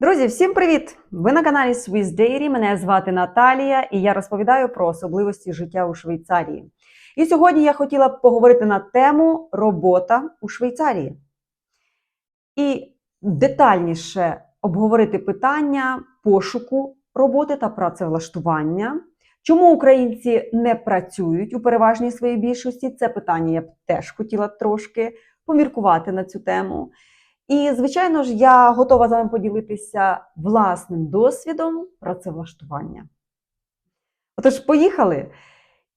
Друзі, всім привіт! Ви на каналі Swiss Dairy. Мене звати Наталія, і я розповідаю про особливості життя у Швейцарії. І сьогодні я хотіла б поговорити на тему робота у Швейцарії і детальніше обговорити питання пошуку роботи та працевлаштування. Чому українці не працюють у переважній своїй більшості? Це питання я б теж хотіла трошки поміркувати на цю тему. І, звичайно ж, я готова з вами поділитися власним досвідом працевлаштування. Отож, поїхали.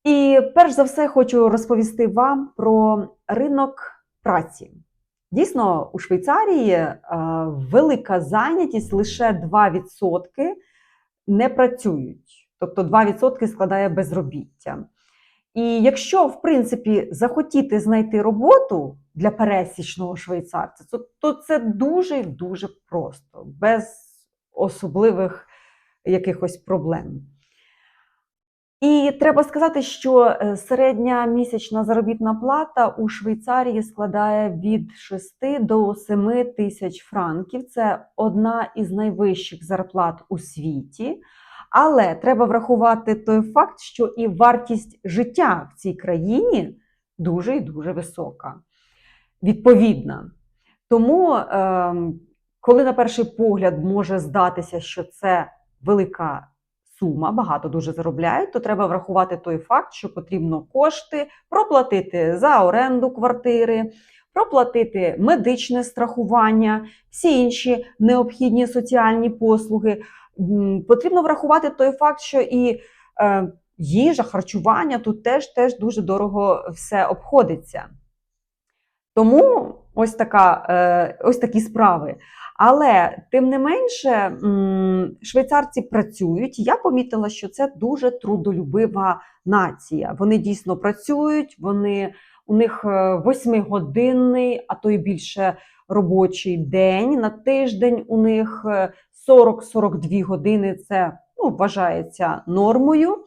І перш за все хочу розповісти вам про ринок праці. Дійсно, у Швейцарії е, велика зайнятість лише 2% не працюють, тобто 2% складає безробіття. І якщо, в принципі, захотіти знайти роботу для пересічного швейцарця, то, то це дуже і дуже просто, без особливих якихось проблем. І треба сказати, що е, середня місячна заробітна плата у Швейцарії складає від 6 до 7 тисяч франків. Це одна із найвищих зарплат у світі. Але треба врахувати той факт, що і вартість життя в цій країні дуже і дуже висока, відповідна. Тому, е, коли на перший погляд може здатися, що це велика сума, багато дуже заробляють, то треба врахувати той факт, що потрібно кошти проплатити за оренду квартири. Проплатити медичне страхування, всі інші необхідні соціальні послуги, потрібно врахувати той факт, що і е, їжа, харчування тут теж теж дуже дорого все обходиться. Тому ось така, е, ось такі справи. Але тим не менше, швейцарці працюють. Я помітила, що це дуже трудолюбива нація. Вони дійсно працюють, вони у них е, восьмигодинний, а то й більше робочий день. На тиждень у них 40-42 години це ну, вважається нормою.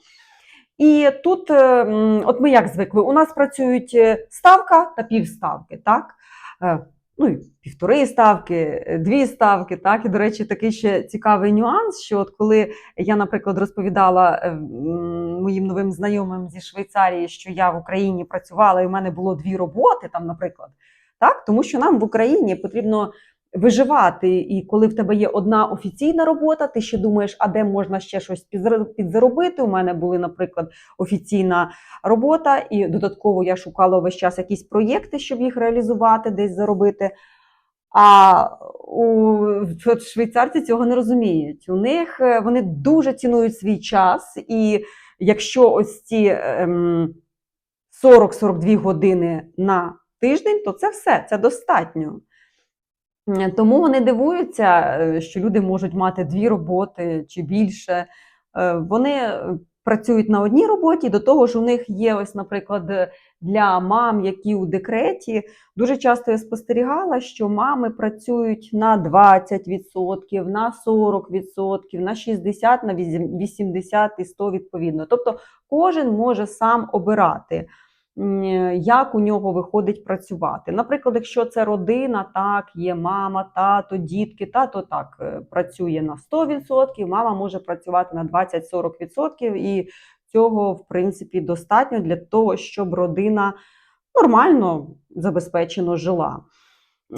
І тут, е, от ми як звикли, у нас працюють е, ставка та півставки, так? Е, ну і півтори ставки, дві ставки. Так, і до речі, такий ще цікавий нюанс. Що от коли я, наприклад, розповідала моїм новим знайомим зі Швейцарії, що я в Україні працювала, і в мене було дві роботи, там, наприклад, так, тому що нам в Україні потрібно виживати. І коли в тебе є одна офіційна робота, ти ще думаєш, а де можна ще щось підзаробити. У мене були, наприклад, офіційна робота, і додатково я шукала весь час якісь проєкти, щоб їх реалізувати, десь заробити. А у швейцарці цього не розуміють. У них е, вони дуже цінують свій час, і якщо ось ці ем, 40-42 години на тиждень, то це все, це достатньо. Тому вони дивуються, е, що люди можуть мати дві роботи чи більше. Е, вони е, працюють на одній роботі, до того ж, у них є, ось, наприклад, для мам, які у декреті. Дуже часто я спостерігала, що мами працюють на 20%, на 40%, на 60%, на 80% і 100% відповідно. Тобто кожен може сам обирати як у нього виходить працювати. Наприклад, якщо це родина, так, є мама, тато, дітки, тато так е, працює на 100%, мама може працювати на 20-40%, і цього, в принципі, достатньо для того, щоб родина нормально забезпечено жила.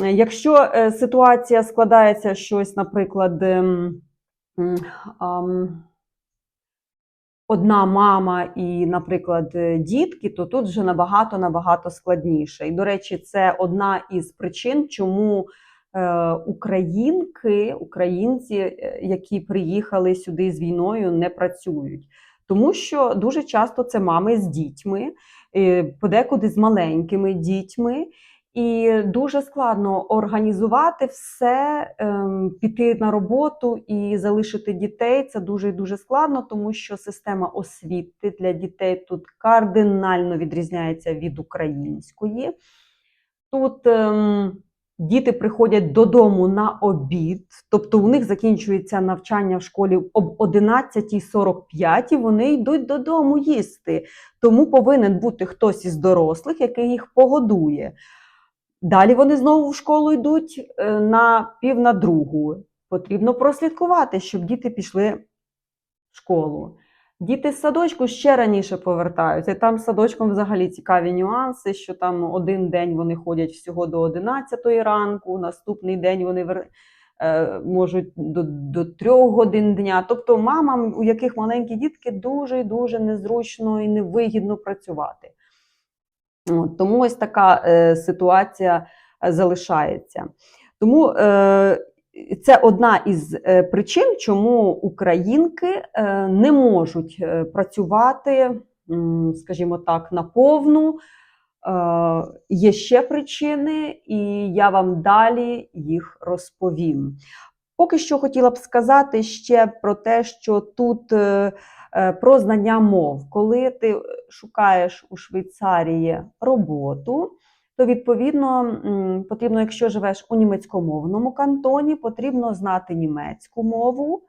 Е, якщо е, ситуація складається щось, наприклад, ем, одна мама і, наприклад, е, дітки, то тут вже набагато набагато складніше. І, до речі, це одна із причин, чому е, українки, українці, е, які приїхали сюди з війною, не працюють. Тому що дуже часто це мами з дітьми, подекуди з маленькими дітьми. І дуже складно організувати все, ем, піти на роботу і залишити дітей. Це дуже і дуже складно, тому що система освіти для дітей тут кардинально відрізняється від української. Тут ем, діти приходять додому на обід, тобто у них закінчується навчання в школі об 11.45 і вони йдуть додому їсти. Тому повинен бути хтось із дорослих, який їх погодує. Далі вони знову в школу йдуть е, на пів на другу. потрібно прослідкувати, щоб діти пішли в школу. Діти з садочку ще раніше повертаються. Там з садочком взагалі цікаві нюанси, що там один день вони ходять всього до 11 ранку, наступний день вони вер- е, можуть до, до 3 годин дня. Тобто мамам, у яких маленькі дітки, дуже і дуже незручно і невигідно працювати. Тому ось така е, ситуація е, залишається. Тому е, це одна із е, причин, чому українки е, не можуть е, працювати, скажімо так, наповну. Е, Є ще причини, і я вам далі їх розповім. Поки що хотіла б сказати ще про те, що тут е, про знання мов. Коли ти шукаєш у Швейцарії роботу, то відповідно потрібно, якщо живеш у німецькомовному кантоні, потрібно знати німецьку мову.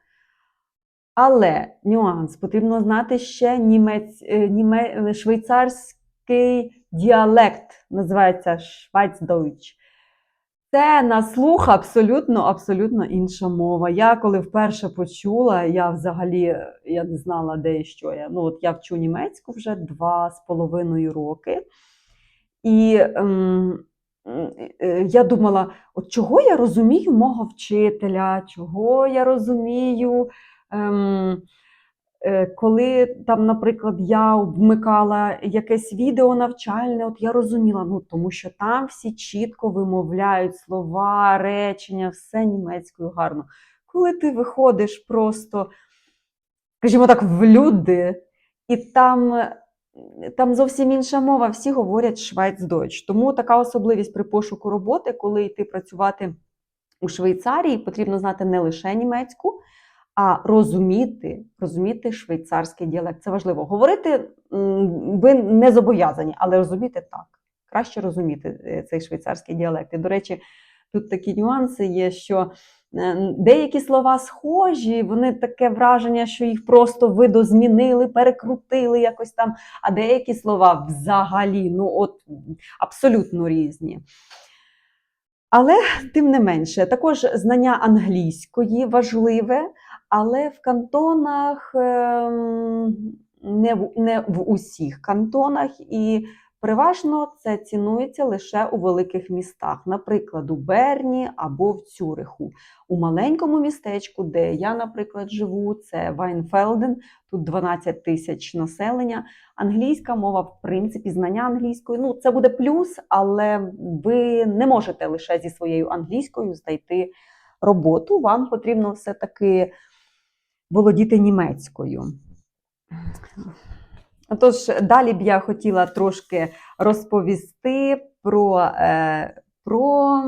Але нюанс потрібно знати ще німець, е, німе, швейцарський діалект, називається Schweizdeutsch. Це на слух абсолютно, абсолютно інша мова. Я коли вперше почула, я взагалі я не знала, де і що я. Ну, от я вчу німецьку вже два з половиною роки. І ем, е, я думала, от чого я розумію мого вчителя, чого я розумію, ем, коли там, наприклад, я вмикала якесь відео навчальне, от я розуміла, ну тому що там всі чітко вимовляють слова, речення, все німецькою гарно. Коли ти виходиш просто, скажімо так, в люди, і там, е, там зовсім інша мова, всі говорять швайцдойч. Тому така особливість при пошуку роботи, коли йти працювати у Швейцарії, потрібно знати не лише німецьку, а розуміти, розуміти швейцарський діалект. Це важливо. Говорити ви не зобов'язані, але розуміти так. Краще розуміти е, цей швейцарський діалект. І, до речі, тут такі нюанси є, що деякі слова схожі, вони таке враження, що їх просто видозмінили, перекрутили якось там, а деякі слова взагалі ну от абсолютно різні. Але тим не менше, також знання англійської важливе, але в кантонах ем, не в, не в усіх кантонах, і переважно це цінується лише у великих містах, наприклад, у Берні або в Цюриху. У маленькому містечку, де я, наприклад, живу, це Вайнфелден, тут 12 тисяч населення. Англійська мова, в принципі, знання англійської. Ну, це буде плюс, але ви не можете лише зі своєю англійською знайти роботу. Вам потрібно все-таки володіти німецькою. Тож, далі б я хотіла трошки розповісти про, е, про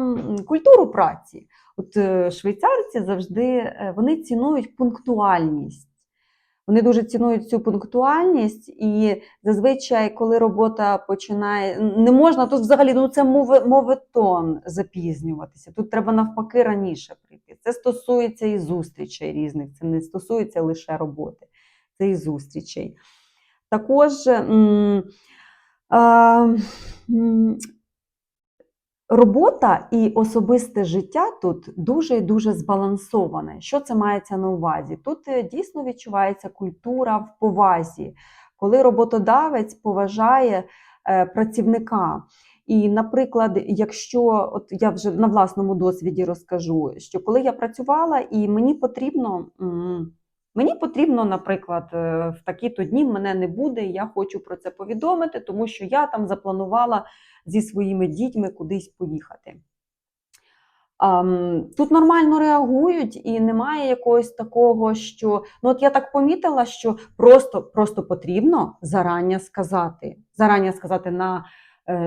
культуру праці. От е, швейцарці завжди е, вони цінують пунктуальність. Вони дуже цінують цю пунктуальність, і зазвичай, коли робота починає, не можна тут взагалі ну це мови, моветон запізнюватися. Тут треба навпаки раніше прийти. Це стосується і зустрічей різних, це не стосується лише роботи, це і зустрічей. Також робота і особисте життя тут дуже і дуже збалансоване. Що це мається на увазі? Тут е, дійсно відчувається культура в повазі, коли роботодавець поважає е, працівника. І, наприклад, якщо от я вже на власному досвіді розкажу, що коли я працювала, і мені потрібно. Мені потрібно, наприклад, е, в такі-то дні мене не буде, я хочу про це повідомити, тому що я там запланувала зі своїми дітьми кудись поїхати. Тут нормально реагують, і немає якогось такого, що ну от я так помітила, що просто, просто потрібно зарані сказати. Зарані сказати на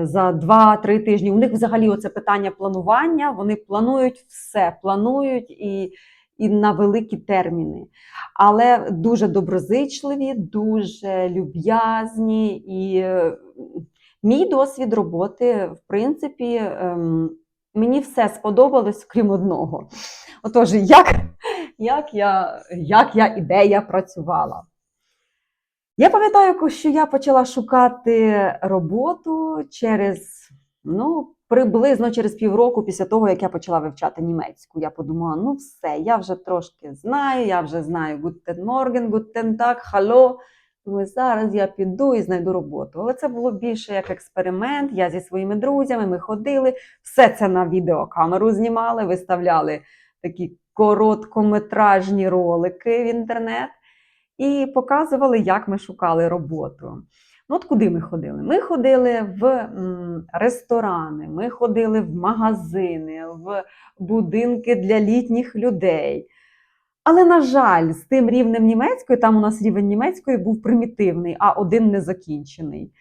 за 2-3 тижні. У них взагалі оце питання планування. Вони планують все, планують і, і на великі терміни. Але дуже доброзичливі, дуже люб'язні. І е, мій досвід роботи, в принципі, ем, мені все сподобалось, крім одного. Отож, як, як, я, як я і де я працювала. Я пам'ятаю, що я почала шукати роботу через ну, приблизно через півроку після того, як я почала вивчати німецьку. Я подумала: ну все, я вже трошки знаю, я вже знаю Guten Morgen, Guten Tag, Hallo. Думаю, зараз я піду і знайду роботу. Але це було більше як експеримент. Я зі своїми друзями ми ходили, все це на відеокамеру знімали, виставляли такі короткометражні ролики в інтернет і показували, як ми шукали роботу. Ну, от куди ми ходили? Ми ходили в ресторани, ми ходили в магазини, в будинки для літніх людей. Але, на жаль, з тим рівнем німецької, там у нас рівень німецької був примітивний, а один незакінчений.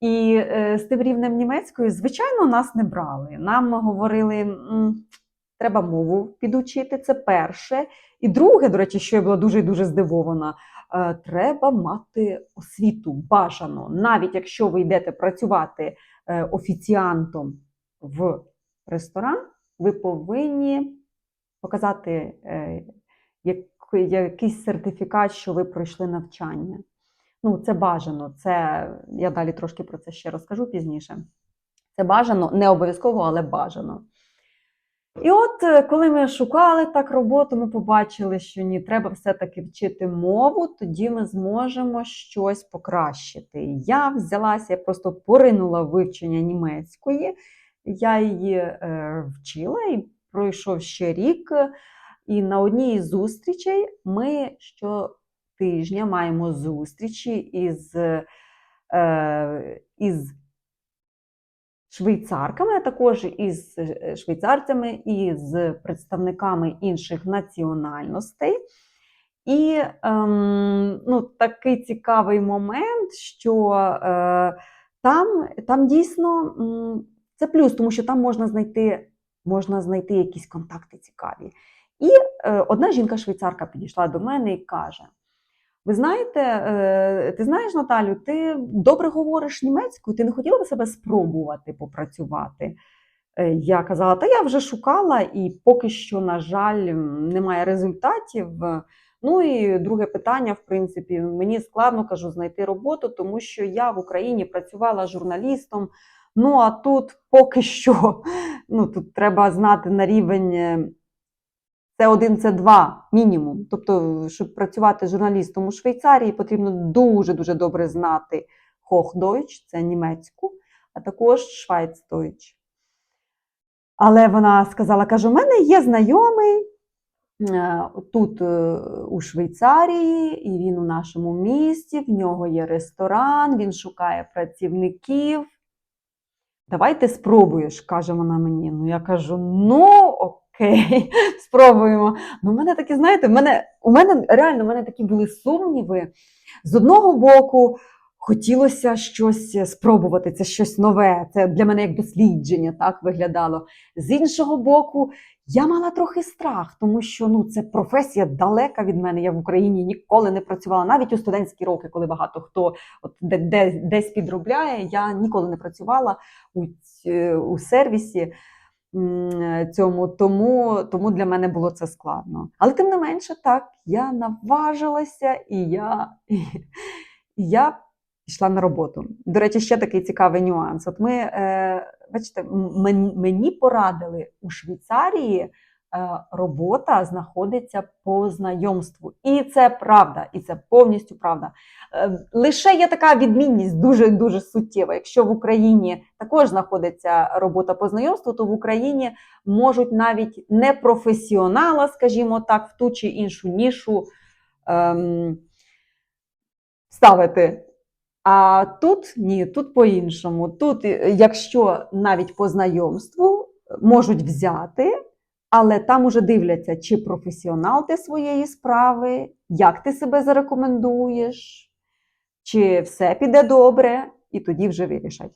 І е, з тим рівнем німецької, звичайно, нас не брали. Нам говорили, «М, треба мову підучити, це перше. І друге, до речі, що я була дуже і дуже здивована, е, треба мати освіту бажано. Навіть якщо ви йдете працювати е, офіціантом в ресторан, ви повинні показати е, якийсь сертифікат, що ви пройшли навчання. Ну, це бажано. Це я далі трошки про це ще розкажу пізніше. Це бажано, не обов'язково, але бажано. І от, е, коли ми шукали так роботу, ми побачили, що ні, треба все-таки вчити мову, тоді ми зможемо щось покращити. Я взялася, я просто поринула вивчення німецької, я її е, вчила і пройшов ще рік. І на одній із зустрічей ми щотижня маємо зустрічі із, е, із швейцарками, а також із е, швейцарцями, і з представниками інших національностей. І ем, ну, такий цікавий момент, що е, там, там дійсно це плюс, тому що там можна знайти, можна знайти якісь контакти цікаві. І е, одна жінка-швейцарка підійшла до мене і каже: Ви знаєте, е, ти знаєш, Наталю, ти добре говориш німецькою, ти не хотіла б себе спробувати попрацювати? Е, Я казала, та я вже шукала, і поки що, на жаль, немає результатів. Ну і друге питання, в принципі, мені складно кажу знайти роботу, тому що я в Україні працювала журналістом. Ну а тут поки що ну, тут треба знати на рівень е, С1, С2 мінімум. Тобто, щоб працювати журналістом у Швейцарії, потрібно дуже-дуже добре знати Hochdeutsch, це німецьку, а також Schweizdeutsch. Але вона сказала: каже, у мене є знайомий е, тут е, у Швейцарії, і він у нашому місті, в нього є ресторан, він шукає працівників. Давай ти спробуєш, каже вона мені. Ну, я кажу: ну, окей, спробуємо. Ну, у мене такі, знаєте, в мене, у мене реально у мене такі були сумніви. З одного боку, хотілося щось спробувати, це щось нове. Це для мене як дослідження так виглядало. З іншого боку, я мала трохи страх, тому що ну, це професія далека від мене. Я в Україні ніколи не працювала, навіть у студентські роки, коли багато хто от, де, де, десь підробляє, я ніколи не працювала у, у сервісі цьому, тому, тому для мене було це складно. Але тим не менше, так, я наважилася і я, і, я пішла на роботу. До речі, ще такий цікавий нюанс. От ми, е, бачите, мені порадили у Швейцарії. Е, Робота знаходиться по знайомству, і це правда, і це повністю правда. Е, Лише є така відмінність дуже дуже суттєва. Якщо в Україні також знаходиться робота по знайомству, то в Україні можуть навіть не професіонала, скажімо так, в ту чи іншу нішу ем, ставити. А тут ні, тут по-іншому. Тут, е, якщо навіть по знайомству можуть взяти, але там уже дивляться, чи професіонал ти своєї справи, як ти себе зарекомендуєш, чи все піде добре, і тоді вже вирішать.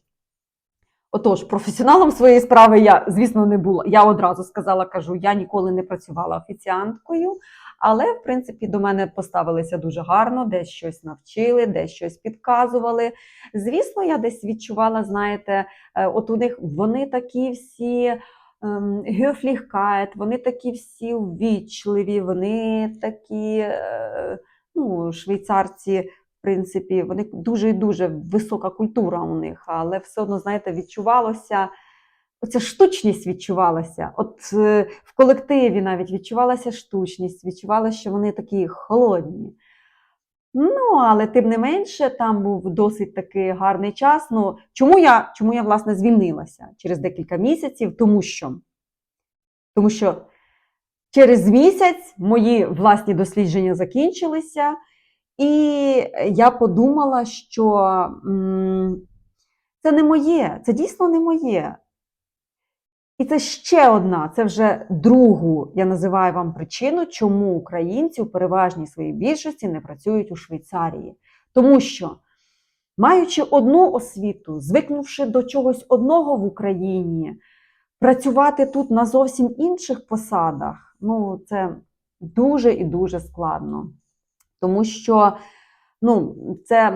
Отож, професіоналом своєї справи я, звісно, не була. Я одразу сказала, кажу, я ніколи не працювала офіціанткою, але, в принципі, до мене поставилися дуже гарно, десь щось навчили, десь щось підказували. Звісно, я десь відчувала, знаєте, е, от у них вони такі всі ем, вони такі всі ввічливі, вони такі, е, ну, швейцарці, в принципі, вони дуже і дуже висока культура у них, але все одно, знаєте, відчувалося оця штучність відчувалася. От е, в колективі навіть відчувалася штучність, відчувалося, що вони такі холодні. Ну, але тим не менше, там був досить такий гарний час. Ну, чому я, чому я власне звільнилася через декілька місяців? Тому що, тому що через місяць мої власні дослідження закінчилися, і я подумала, що м, це не моє, це дійсно не моє. І це ще одна, це вже другу, я називаю вам причину, чому українці у переважній своїй більшості не працюють у Швейцарії. Тому що, маючи одну освіту, звикнувши до чогось одного в Україні, працювати тут на зовсім інших посадах, ну, це дуже і дуже складно. Тому що, ну, це.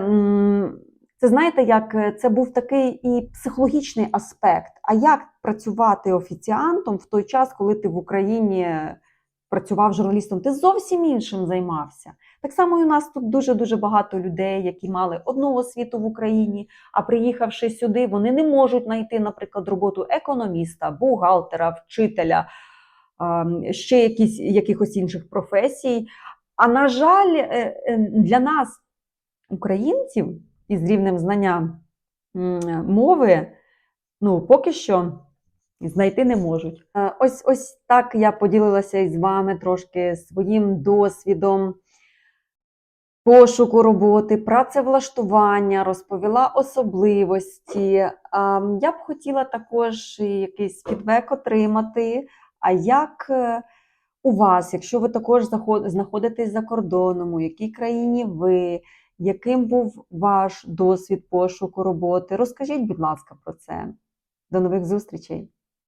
Це знаєте, як е, це був такий і психологічний аспект. А як працювати офіціантом в той час, коли ти в Україні працював журналістом? Ти зовсім іншим займався. Так само і у нас тут дуже дуже багато людей, які мали одну освіту в Україні, а приїхавши сюди, вони не можуть знайти, наприклад, роботу економіста, бухгалтера, вчителя, ще якісь якихось інших професій. А на жаль, е, е, для нас, українців, із рівнем знання мови, ну, поки що знайти не можуть. Е, Ось, ось так я поділилася із вами трошки своїм досвідом пошуку роботи, працевлаштування, розповіла особливості. Я б хотіла також якийсь фідбек отримати. А як е, у вас, якщо ви також знаходитесь за кордоном, у якій країні ви? Яким був ваш досвід пошуку роботи? Розкажіть, будь ласка, про це. До нових зустрічей!